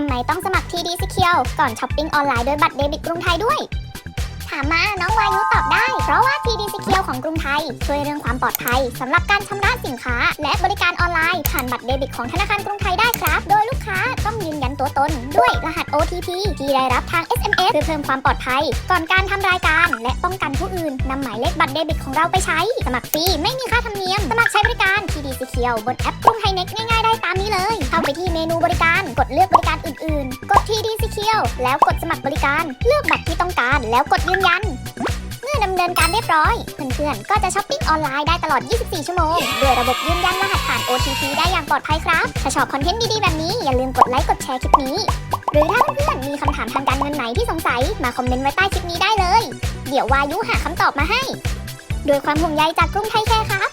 ทำไมต้องสมัคร TD Secure ก่อนช้อปปิ้งออนไลน์โดยบัตรเดบิตกรุงไทยด้วย ถามมาน้องวายุตอบได้ เพราะว่า TD Secure ของกรุงไทย ช่วยเรื่องความปลอดภัยสำหรับการชำระสินค้า และบริการออนไลน์ผ่านบัตรเดบิตของธนาคารกรุงไทยได้ครับ โดยลูกค้าต้องยืนยันตัวตน ด้วยรหัส OTP ที่ได้รับทาง SMS เพื่อเพิ่มความปลอดภัย ก่อนการทำรายการ และป้องกันผู้อื่นนำหมายเลขบัตรเดบิตของเราไปใช้ สมัครฟรีไม่มีค่าธรรมเนียม สมัครใช้บริการ TD Secure บนแอปกรุงไทยเน็ตง่ายๆได้ตามนี้เลย เข้าไปที่เมนูบริการกดเลือกบริการ TD Secure แล้วกดสมัครบริการ เลือกบัตรที่ต้องการ แล้วกดยืนยัน เมื่อดำเนินการเรียบร้อย เพื่อนๆ ก็จะช้อปปิ้งออนไลน์ได้ตลอด 24 ชั่วโมง ด้วยระบบยืนยันรหัสผ่าน OTP ได้อย่างปลอดภัยครับ ถ้าชอบคอนเทนต์ดีๆ แบบนี้ อย่าลืมกดไลค์ กดแชร์คลิปนี้ หรือถ้าเพื่อนๆ มีคำถามทางการเงินไหนที่สงสัย มาคอมเมนต์ไว้ใต้คลิปนี้ได้เลย เดี๋ยววายุหาคำตอบมาให้ด้วยความห่วงใยจากกรุงไทยแคร์ครับ